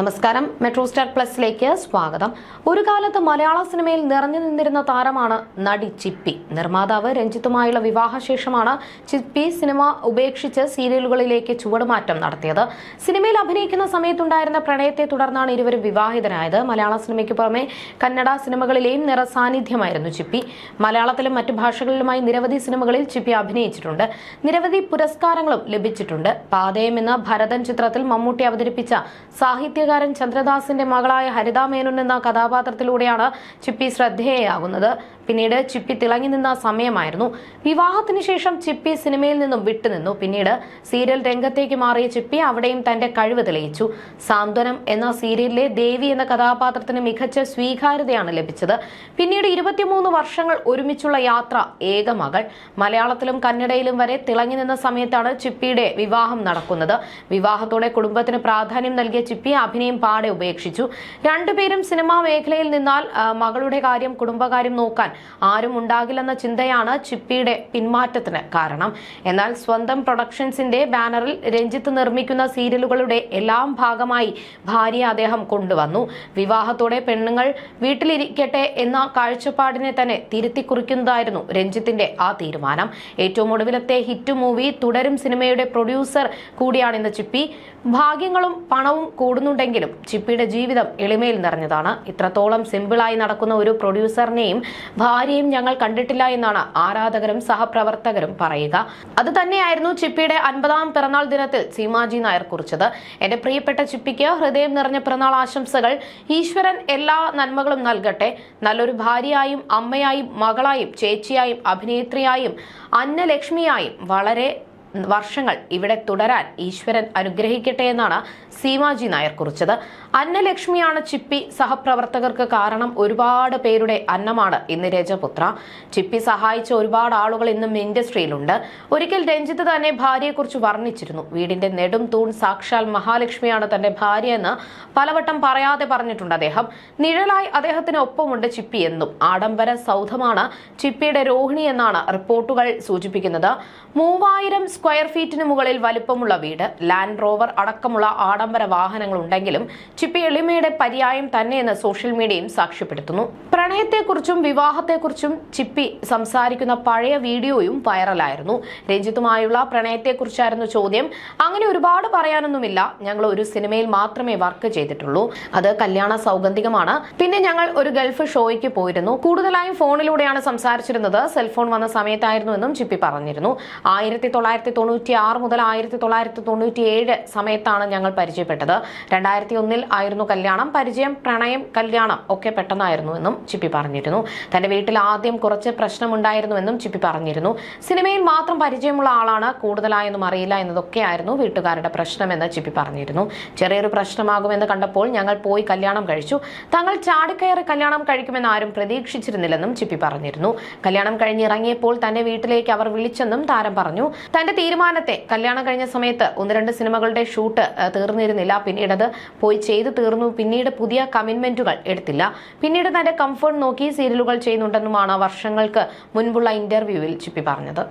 നമസ്കാരം. Metro star പ്ലസിലേക്ക് സ്വാഗതം. ഒരു കാലത്ത് മലയാള സിനിമയിൽ നിറഞ്ഞു നിന്നിരുന്ന താരമാണ് നടി ചിപ്പി. നിർമ്മാതാവ് രഞ്ജിത്തുമായുള്ള വിവാഹശേഷമാണ് ചിപ്പി സിനിമ ഉപേക്ഷിച്ച് സീരിയലുകളിലേക്ക് ചുവടുമാറ്റം നടത്തിയത്. സിനിമയിൽ അഭിനയിക്കുന്ന സമയത്തുണ്ടായിരുന്ന പ്രണയത്തെ തുടർന്നാണ് ഇരുവരും വിവാഹിതരായത്. മലയാള സിനിമയ്ക്ക് പുറമെ കന്നഡ സിനിമകളിലെയും നിറസാന്നിധ്യമായിരുന്നു ചിപ്പി. മലയാളത്തിലും മറ്റു ഭാഷകളിലുമായി നിരവധി സിനിമകളിൽ ചിപ്പി അഭിനയിച്ചിട്ടുണ്ട്. നിരവധി പുരസ്കാരങ്ങളും ലഭിച്ചിട്ടുണ്ട്. പാതയം എന്ന ഭരതൻ ചിത്രത്തിൽ മമ്മൂട്ടി അവതരിപ്പിച്ച സാഹിത്യകാരൻ ചന്ദ്രദാസിന്റെ മകളായ ഹരിത മേനോൻ എന്ന കഥാപാത്രത്തിലൂടെയാണ് ചിപ്പി ശ്രദ്ധേയയാകുന്നത് പിന്നീട് ചിപ്പി തിളങ്ങി നിന്ന സമയമായിരുന്നു. വിവാഹത്തിന് ശേഷം ചിപ്പി സിനിമയിൽ നിന്നും വിട്ടുനിന്നു. പിന്നീട് സീരിയൽ രംഗത്തേക്ക് മാറിയ ചിപ്പി അവിടെയും തന്റെ കഴിവ് തെളിയിച്ചു. സാന്ത്വനം എന്ന സീരിയലിലെ ദേവി എന്ന കഥാപാത്രത്തിന് മികച്ച സ്വീകാര്യതയാണ് ലഭിച്ചത്. പിന്നീട് ഇരുപത്തിമൂന്ന് വർഷങ്ങൾ ഒരുമിച്ചുള്ള യാത്ര ഏകമകൾ മലയാളത്തിലും കന്നഡയിലും വരെ തിളങ്ങി നിന്ന സമയത്താണ് ചിപ്പിയുടെ വിവാഹം നടക്കുന്നത്. വിവാഹത്തോടെ കുടുംബത്തിന് പ്രാധാന്യം നൽകിയ ചിപ്പി അഭിനയം പാടെ ഉപേക്ഷിച്ചു. രണ്ടുപേരും സിനിമാ മേഖലയിൽ നിന്നാൽ മകളുടെ കാര്യം കുടുംബകാര്യം നോക്കാൻ ആരും ഉണ്ടാകില്ലെന്ന ചിന്തയാണ് ചിപ്പിയുടെ പിന്മാറ്റത്തിന് കാരണം. എന്നാൽ സ്വന്തം പ്രൊഡക്ഷൻസിന്റെ ബാനറിൽ രഞ്ജിത്ത് നിർമ്മിക്കുന്ന സീരിയലുകളുടെ എല്ലാം ഭാഗമായി ഭാര്യയെ അദ്ദേഹം കൊണ്ടുവന്നു. വിവാഹത്തോടെ പെണ്ണുങ്ങൾ വീട്ടിലിരിക്കട്ടെ എന്ന കാഴ്ചപ്പാടിനെ തന്നെ തിരുത്തി കുറിക്കുന്നതായിരുന്നു രഞ്ജിത്തിന്റെ ആ തീരുമാനം. ഏറ്റവും ഒടുവിലത്തെ ഹിറ്റ് മൂവി തുടരും സിനിമയുടെ പ്രൊഡ്യൂസർ കൂടിയാണ് ഇന്ന് ചിപ്പി. ഭാഗ്യങ്ങളും പണവും കൂടുന്നുണ്ടെങ്കിലും ചിപ്പിയുടെ ജീവിതം എളിമയിൽ നിറഞ്ഞതാണ്. ഇത്രത്തോളം സിമ്പിളായി നടക്കുന്ന ഒരു പ്രൊഡ്യൂസറിനെയും ഭാര്യയും ഞങ്ങൾ കണ്ടിട്ടില്ല എന്നാണ് ആരാധകരും സഹപ്രവർത്തകരും പറയുക. അത് തന്നെയായിരുന്നു ചിപ്പിയുടെ അൻപതാം പിറന്നാൾ ദിനത്തിൽ സീമാജി നായർ കുറിച്ചത്. എന്റെ പ്രിയപ്പെട്ട ചിപ്പിക്ക് ഹൃദയം നിറഞ്ഞ പിറന്നാൾ ആശംസകൾ. ഈശ്വരൻ എല്ലാ നന്മകളും നൽകട്ടെ. നല്ലൊരു ഭാര്യയായും അമ്മയായും മകളായും ചേച്ചിയായും അഭിനേത്രിയായും അന്നലക്ഷ്മിയായും വളരെ വർഷങ്ങൾ ഇവിടെ തുടരാൻ ഈശ്വരൻ അനുഗ്രഹിക്കട്ടെ എന്നാണ് സീമാജി നായർ കുറിച്ചത്. അന്നലക്ഷ്മിയാണ് ചിപ്പി സഹപ്രവർത്തകർക്ക് കാരണം ഒരുപാട് പേരുടെ അന്നമാണ് ഇന്ന് രജപുത്ര. ചിപ്പി സഹായിച്ച ഒരുപാട് ആളുകൾ ഇന്നും ഇൻഡസ്ട്രിയിലുണ്ട്. ഒരിക്കൽ രഞ്ജിത്ത് തന്നെ ഭാര്യയെക്കുറിച്ച് വർണിച്ചിരുന്നു. വീടിന്റെ നെടും തൂൺ സാക്ഷാൽ മഹാലക്ഷ്മിയാണ് തന്റെ ഭാര്യ എന്ന് പലവട്ടം പറയാതെ പറഞ്ഞിട്ടുണ്ട് അദ്ദേഹം. നിഴലായി അദ്ദേഹത്തിന് ഒപ്പമുണ്ട് ചിപ്പി എന്നും ആഡംബര സൗധമാണ് ചിപ്പിയുടെ രോഹിണി എന്നാണ് റിപ്പോർട്ടുകൾ സൂചിപ്പിക്കുന്നത്. മൂവായിരം സ്ക്വയർ ഫീറ്റിന് മുകളിൽ വലുപ്പമുള്ള വീട് ലാൻഡ് റോവർ അടക്കമുള്ള ആഡംബര വാഹനങ്ങൾ ഉണ്ടെങ്കിലും ചിപ്പി എളിമയുടെ പര്യായം തന്നെയെന്ന് സോഷ്യൽ മീഡിയയും സാക്ഷ്യപ്പെടുത്തുന്നു. പ്രണയത്തെക്കുറിച്ചും വിവാഹത്തെക്കുറിച്ചും ചിപ്പി സംസാരിക്കുന്ന പഴയ വീഡിയോയും വൈറലായിരുന്നു. രഞ്ജിത്തുമായുള്ള പ്രണയത്തെക്കുറിച്ചായിരുന്നു ചോദ്യം. അങ്ങനെ ഒരുപാട് പറയാനൊന്നുമില്ല. ഞങ്ങൾ ഒരു സിനിമയിൽ മാത്രമേ വർക്ക് ചെയ്തിട്ടുള്ളൂ. അത് കല്യാണ സൗഗന്ധികമാണ്. പിന്നെ ഞങ്ങൾ ഒരു ഗൾഫ് ഷോയ്ക്ക് പോയിരുന്നു. കൂടുതലായും ഫോണിലൂടെയാണ് സംസാരിച്ചിരുന്നത്. സെൽഫോൺ വന്ന സമയത്തായിരുന്നു എന്നും ചിപ്പി പറഞ്ഞിരുന്നു. ആയിരത്തി തൊള്ളായിരത്തി തൊണ്ണൂറ്റി ആറ് മുതൽ ആയിരത്തി തൊള്ളായിരത്തി തൊണ്ണൂറ്റി ഏഴ് സമയത്താണ് ഞങ്ങൾ പരിചയപ്പെട്ടത്. രണ്ടായിരത്തി ഒന്നിൽ ആയിരുന്നു കല്യാണം. പരിചയം പ്രണയം കല്യാണം ഒക്കെ പെട്ടെന്നായിരുന്നു എന്നും ചിപ്പി പറഞ്ഞിരുന്നു. തന്റെ വീട്ടിൽ ആദ്യം കുറച്ച് പ്രശ്നമുണ്ടായിരുന്നുവെന്നും ചിപ്പി പറഞ്ഞിരുന്നു. സിനിമയിൽ മാത്രം പരിചയമുള്ള ആളാണ് കൂടുതലായൊന്നും അറിയില്ല എന്നതൊക്കെയായിരുന്നു വീട്ടുകാരുടെ പ്രശ്നമെന്ന് ചിപ്പി പറഞ്ഞിരുന്നു. ചെറിയൊരു പ്രശ്നമാകുമെന്ന് കണ്ടപ്പോൾ ഞങ്ങൾ പോയി കല്യാണം കഴിച്ചു. തങ്ങൾ ചാടിക്കയറി കല്യാണം കഴിക്കുമെന്ന് ആരും പ്രതീക്ഷിച്ചിരുന്നില്ലെന്നും ചിപ്പി പറഞ്ഞിരുന്നു. കല്യാണം കഴിഞ്ഞിറങ്ങിയപ്പോൾ തന്റെ വീട്ടിലേക്ക് അവർ വിളിച്ചെന്നും താരം പറഞ്ഞു. തന്റെ തീരുമാനത്തെ കല്യാണം കഴിഞ്ഞ സമയത്ത് ഒന്ന് രണ്ട് സിനിമകളുടെ ഷൂട്ട് തീർന്നിരുന്നില്ല. പിന്നീട് അത് പോയി ചെയ്തു തീർന്നു. പിന്നീട് പുതിയ കമ്മിറ്റ്മെന്റുകൾ എടുത്തില്ല. പിന്നീട് തന്റെ കംഫർട്ട് നോക്കി സീരിയലുകൾ ചെയ്യുന്നുണ്ടെന്നുമാണ് വർഷങ്ങൾക്ക് മുൻപുള്ള ഇന്റർവ്യൂവിൽ ചിപ്പി പറഞ്ഞത്.